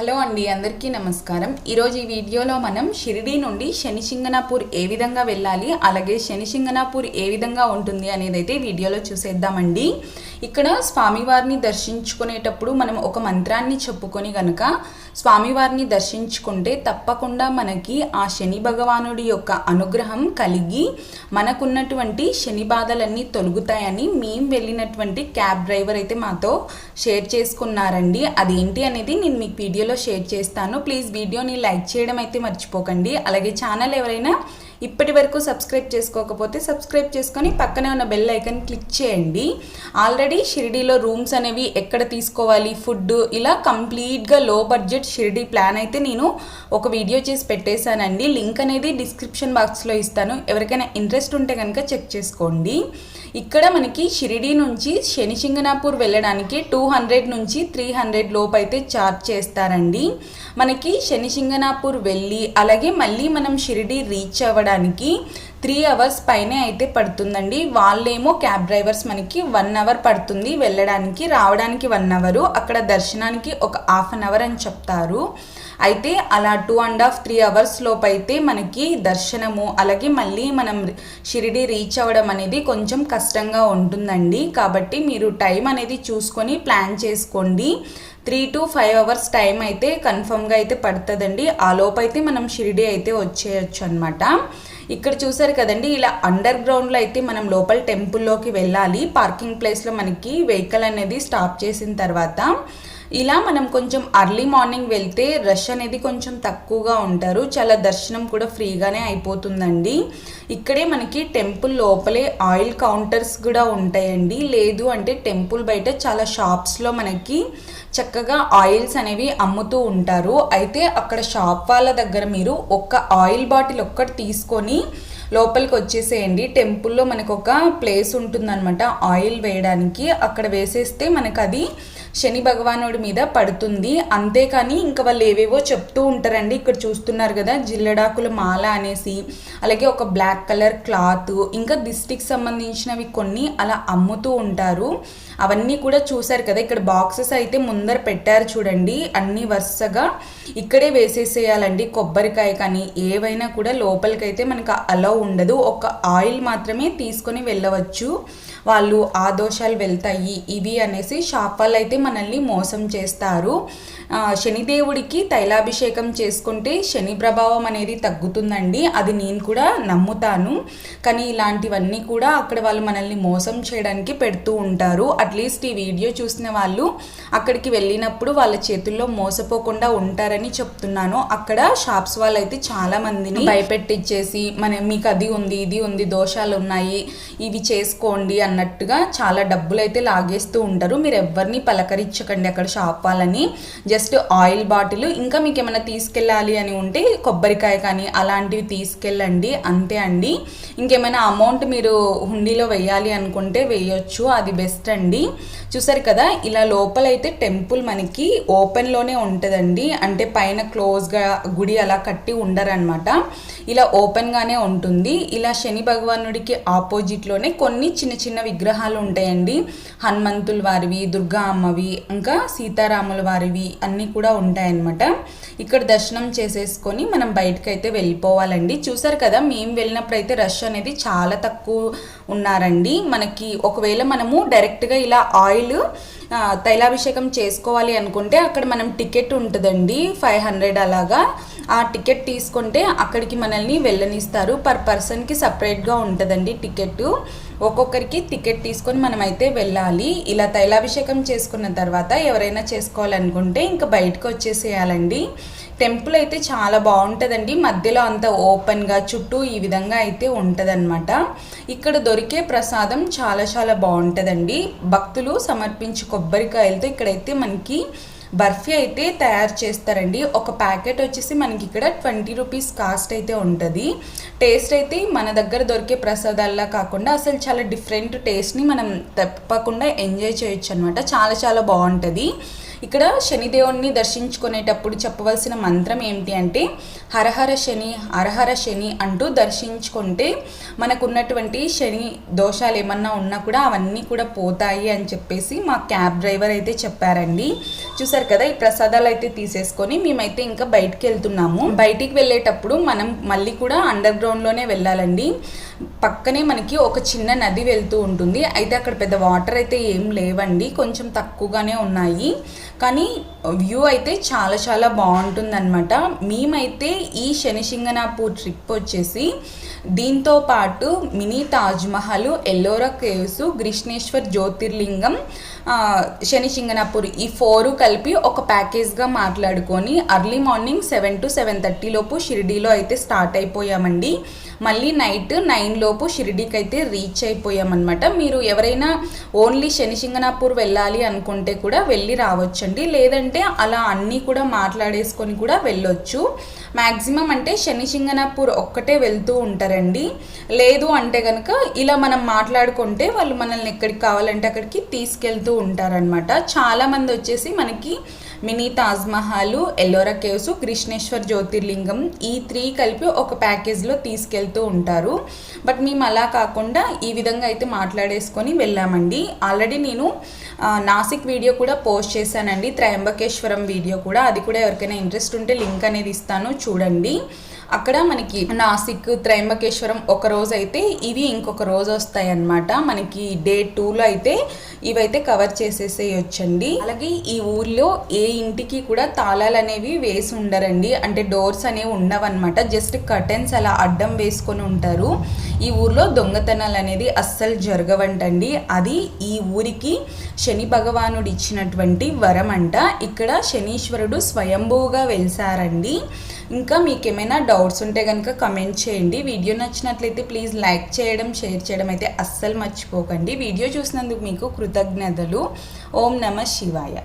Hello అండి అందరికీ నమస్కారం. ఈరోజు ఈ వీడియోలో మనం షిరిడి నుండి శనిశింగనాపూర్ ఏ విధంగా వెళ్ళాలి అలాగే శనిశింగనాపూర్ ఏ విధంగా ఉంటుంది అనేది అయితే వీడియోలో చూసేద్దామండి. ఇక్కడ స్వామివారిని దర్శించుకునేటప్పుడు మనం ఒక మంత్రాన్ని చెప్పుకొని గనుక స్వామివారిని దర్శించుకుంటే తప్పకుండా మనకి ఆ శని భగవానుడి యొక్క అనుగ్రహం కలిగి మనకున్నటువంటి శని బాధలన్నీ తొలుగుతాయని మేము వెళ్ళినటువంటి క్యాబ్ డ్రైవర్ అయితే మాతో షేర్ చేసుకున్నారండి. అదేంటి అనేది నేను మీకు వీడియోలో షేర్ చేస్తాను. ప్లీజ్ వీడియోని లైక్ చేయడం అయితే మర్చిపోకండి. అలాగే ఛానల్ ఎవరైనా ఇప్పటి వరకు సబ్స్క్రైబ్ చేసుకోకపోతే సబ్స్క్రైబ్ చేసుకొని పక్కనే ఉన్న బెల్ ఐకన్ క్లిక్ చేయండి. ఆల్రెడీ షిరిడీలో రూమ్స్ అనేవి ఎక్కడ తీసుకోవాలి? ఫుడ్ ఇలా కంప్లీట్గా లో బడ్జెట్ షిరిడీ ప్లాన్ అయితే నేను ఒక వీడియో చేసి పెట్టేశానండి. లింక్ అనేది డిస్క్రిప్షన్ బాక్స్లో ఇస్తాను. ఎవరికైనా ఇంట్రెస్ట్ ఉంటే కనుక చెక్ చేసుకోండి. ఇక్కడ మనకి షిరిడీ నుంచి శనిశింగనాపూర్ వెళ్ళడానికి టూ హండ్రెడ్ నుంచి త్రీ హండ్రెడ్ లోపు అయితే ఛార్జ్ చేస్తారండి. మనకి శనిశింగనాపూర్ వెళ్ళి అలాగే మళ్ళీ మనం షిరిడీ రీచ్ అవ్వడానికి చేయడానికి త్రీ అవర్స్ పైనే అయితే పడుతుందండి. వాళ్ళేమో క్యాబ్ డ్రైవర్స్ మనకి వన్ అవర్ పడుతుంది. వెళ్ళడానికి రావడానికి వన్ అవరు. అక్కడ దర్శనానికి ఒక హాఫ్ అన్ అవర్ అని చెప్తారు. అయితే అలా two and half three hours లోపు అయితే మనకి దర్శనము అలాగే మళ్ళీ మనం షిరిడి రీచ్ అవ్వడం అనేది కొంచెం కష్టంగా ఉంటుందండి. కాబట్టి మీరు టైం అనేది చూసుకొని ప్లాన్ చేసుకోండి. Three to five hours time అయితే కన్ఫర్మ్గా అయితే పడుతుందండి. ఆ లోపు అయితే మనం షిరిడి అయితే వచ్చేయచ్చు అనమాట ఇక్కడ చూసారు కదండి ఇలా అండర్ గ్రౌండ్లో అయితే మనం లోపల టెంపుల్లోకి వెళ్ళాలి. పార్కింగ్ ప్లేస్లో మనకి వెహికల్ అనేది స్టాప్ చేసిన తర్వాత ఇలా మనం కొంచెం అర్లీ మార్నింగ్ వెళ్తే రష్ అనేది కొంచెం తక్కువగా ఉంటారు. చాలా దర్శనం కూడా ఫ్రీగానే అయిపోతుందండి. ఇక్కడే మనకి టెంపుల్ లోపలే ఆయిల్ కౌంటర్స్ కూడా ఉంటాయండి. లేదు అంటే టెంపుల్ బయట చాలా షాప్స్లో మనకి చక్కగా ఆయిల్స్ అనేవి అమ్ముతూ ఉంటారు. అయితే అక్కడ షాప్ వాళ్ళ దగ్గర మీరు ఒక్క ఆయిల్ బాటిల్ ఒక్కటి తీసుకొని లోపలికి వచ్చేసేయండి. టెంపుల్లో మనకు ఒక ప్లేస్ ఉంటుందన్నమాట ఆయిల్ వేయడానికి. అక్కడ వేసేస్తే మనకు అది శని భగవానుడి మీద పడుతుంది. అంతేకాని ఇంకా వాళ్ళు ఏవేవో చెప్తూ ఉంటారండి. ఇక్కడ చూస్తున్నారు కదా జిల్లడాకుల మాల అనేసి అలాగే ఒక బ్లాక్ కలర్ క్లాత్ ఇంకా దిష్టికి సంబంధించినవి కొన్ని అలా అమ్ముతూ ఉంటారు. అవన్నీ కూడా చూశారు కదా ఇక్కడ బాక్సెస్ అయితే ముందర పెట్టారు చూడండి. అన్ని వరుసగా ఇక్కడే వేసేసేయాలండి. కొబ్బరికాయ కానీ ఏవైనా కూడా లోపలికైతే మనకు అలౌ ఉండదు. ఒక ఆయిల్ మాత్రమే తీసుకొని వెళ్ళవచ్చు. వాళ్ళు ఆ దోషాలు వెళ్తాయి ఇవి అనేసి షాప్ వాళ్ళు అయితే మనల్ని మోసం చేస్తారు. శనిదేవుడికి తైలాభిషేకం చేసుకుంటే శని ప్రభావం అనేది తగ్గుతుందండి. అది నేను కూడా నమ్ముతాను. కానీ ఇలాంటివన్నీ కూడా అక్కడ వాళ్ళు మనల్ని మోసం చేయడానికి పెడుతూ ఉంటారు. అట్లీస్ట్ ఈ వీడియో చూసిన వాళ్ళు అక్కడికి వెళ్ళినప్పుడు వాళ్ళ చేతుల్లో మోసపోకుండా ఉంటారని చెప్తున్నాను. అక్కడ షాప్స్ వాళ్ళు అయితే చాలా మందిని భయపెట్టించేసి మన మీకు అది ఉంది ఇది ఉంది దోషాలు ఉన్నాయి ఇవి చేసుకోండి అన్నట్టుగా చాలా డబ్బులు అయితే లాగేస్తూ ఉంటారు. మీరు ఎవరిని పలకరించకండి అక్కడ షాప్ వాళ్ళని. జస్ట్ ఆయిల్ బాటిల్ ఇంకా మీకు ఏమైనా తీసుకెళ్ళాలి అని ఉంటే కొబ్బరికాయ కానీ అలాంటివి తీసుకెళ్ళండి. అంతే అండి. ఇంకేమైనా అమౌంట్ మీరు హుండీలో వేయాలి అనుకుంటే వేయొచ్చు అది బెస్ట్ అండి. చూసారు కదా ఇలా లోపలైతే టెంపుల్ మనకి ఓపెన్లోనే ఉంటుందండి. అంటే పైన క్లోజ్గా గుడి అలా కట్టి ఉండరనమాట ఇలా ఓపెన్గానే ఉంటుంది. ఇలా శని భగవానుడికి ఆపోజిట్లోనే కొన్ని చిన్న చిన్న విగ్రహాలు ఉంటాయండి. హనుమంతుల వారివి దుర్గా అమ్మవి ఇంకా సీతారాముల వారివి అన్నీ కూడా ఉంటాయన్నమాట. ఇక్కడ దర్శనం చేసేసుకొని మనం బయటకైతే అయితే వెళ్ళిపోవాలండి. చూసారు కదా మేము వెళ్ళినప్పుడు అయితే రష్ అనేది చాలా తక్కువ ఉన్నారండి. మనకి ఒకవేళ మనము డైరెక్ట్గా ఇలా ఆయిల్ తైలాభిషేకం చేసుకోవాలి అనుకుంటే అక్కడ మనం టికెట్ ఉంటుందండి. ఫైవ్ హండ్రెడ్ అలాగా. ఆ టికెట్ తీసుకుంటే అక్కడికి మనల్ని వెళ్ళనిస్తారు. పర్ పర్సన్కి సపరేట్గా ఉంటుందండి టికెట్ ఒక్కొక్కరికి టికెట్ తీసుకొని మనం అయితే వెళ్ళాలి. ఇలా తైలాభిషేకం చేసుకున్న తర్వాత ఎవరైనా చేసుకోవాలనుకుంటే ఇంకా బయటకు వచ్చేసేయాలండి. టెంపుల్ అయితే చాలా బాగుంటుందండి. మధ్యలో అంత ఓపెన్గా చుట్టూ ఈ విధంగా అయితే ఉంటుందన్నమాట. ఇక్కడ దొరికే ప్రసాదం చాలా చాలా బాగుంటుందండి. భక్తులు సమర్పించి కొబ్బరికాయలతో ఇక్కడైతే మనకి బర్ఫీ అయితే తయారు చేస్తారండి. ఒక ప్యాకెట్ వచ్చేసి మనకి ఇక్కడ ట్వంటీ రూపీస్ కాస్ట్ అయితే ఉంటుంది. టేస్ట్ అయితే మన దగ్గర దొరికే ప్రసాదాల్లా కాకుండా అసలు చాలా డిఫరెంట్ టేస్ట్ని మనం తప్పకుండా ఎంజాయ్ చేయొచ్చు అనమాట చాలా చాలా బాగుంటుంది. ఇక్కడ శనిదేవుణ్ణి దర్శించుకునేటప్పుడు చెప్పవలసిన మంత్రం ఏమిటి అంటే హరహర శని హరహర శని అంటూ దర్శించుకుంటే మనకున్నటువంటి శని దోషాలు ఏమన్నా ఉన్నా కూడా అవన్నీ కూడా పోతాయి అని చెప్పేసి మా క్యాబ్ డ్రైవర్ అయితే చెప్పారండి. చూసారు కదా ఈ ప్రసాదాలు అయితే తీసేసుకొని మేమైతే ఇంకా బయటికి వెళ్తున్నాము. బయటికి వెళ్ళేటప్పుడు మనం మళ్ళీ కూడా అండర్ గ్రౌండ్లోనే వెళ్ళాలండి. పక్కనే మనకి ఒక చిన్న నది వెళ్తూ ఉంటుంది. అయితే అక్కడ పెద్ద వాటర్ అయితే ఏం లేవండి. కొంచెం తక్కువగానే ఉన్నాయి. కానీ వ్యూ అయితే చాలా చాలా బాగుంటుందన్నమాట. మేమైతే ఈ శనిశింగనాపూర్ ట్రిప్ వచ్చేసి దీంతో పాటు మినీ తాజ్మహల్ ఎల్లోరా కేవ్స్ గ్రిష్ణేశ్వర్ జ్యోతిర్లింగం శనిశింగనాపూర్ ఈ ఫోరు కలిపి ఒక ప్యాకేజ్గా మాట్లాడుకొని early morning seven to seven thirty లోపు షిరిడీలో అయితే స్టార్ట్ అయిపోయామండి. మళ్ళీ నైట్ నైన్ లోపు షిరిడీకి అయితే రీచ్ అయిపోయామన్నమాట. మీరు ఎవరైనా ఓన్లీ శనిశింగనాపూర్ వెళ్ళాలి అనుకుంటే కూడా వెళ్ళి రావచ్చండి. లేదంటే అలా అన్నీ కూడా మాట్లాడేసుకొని కూడా వెళ్ళొచ్చు. మ్యాక్సిమం అంటే శనిశింగనాపూర్ ఒక్కటే వెళ్తూ ఉంటారండి. లేదు అంటే కనుక ఇలా మనం మాట్లాడుకుంటే వాళ్ళు మనల్ని ఎక్కడికి కావాలంటే అక్కడికి తీసుకెళ్తూ ఉంటారనమాట చాలామంది వచ్చేసి మనకి మినీ తాజ్మహల్ ఎల్లోరా కేవ్స్ కృష్ణేశ్వర్ జ్యోతిర్లింగం ఈ త్రీ కలిపి ఒక ప్యాకేజ్లో తీసుకెళ్తూ ఉంటారు. బట్ మేము అలా కాకుండా ఈ విధంగా అయితే మాట్లాడేసుకొని వెళ్ళామండి. ఆల్రెడీ నేను నాసిక్ వీడియో కూడా పోస్ట్ చేశానండి. త్రయంబకేశ్వరం వీడియో కూడా. అది కూడా ఎవరికైనా ఇంట్రెస్ట్ ఉంటే లింక్ అనేది ఇస్తాను. చూడండి. అక్కడ మనకి నాసిక్ త్రైంబకేశ్వరం ఒక రోజు అయితే ఇవి ఇంకొక రోజు వస్తాయి అన్నమాట మనకి డే టూలో అయితే ఇవైతే కవర్ చేసేసేయొచ్చండి. అలాగే ఈ ఊర్లో ఏ ఇంటికి కూడా తాళాలు అనేవి వేసి ఉండరండి. అంటే డోర్స్ అనేవి ఉండవన్నమాట. జస్ట్ కర్టెన్స్ అలా అడ్డం వేసుకొని ఉంటారు. ఈ ఊర్లో దొంగతనాలు అనేది అస్సలు జరగవంటండి. అది ఈ ఊరికి శని భగవానుడు ఇచ్చినటువంటి వరం అంట ఇక్కడ శనీశ్వరుడు స్వయంభూగా వెలిసారండి. ఇంకా మీకు ఏమైనా డౌట్స్ ఉంటే కనుక కమెంట్ చేయండి. వీడియో నచ్చినట్లయితే ప్లీజ్ లైక్ చేయడం షేర్ చేయడం అయితే అస్సలు మర్చిపోకండి. వీడియో చూసినందుకు మీకు కృతజ్ఞతలు. ఓం నమ శివాయ.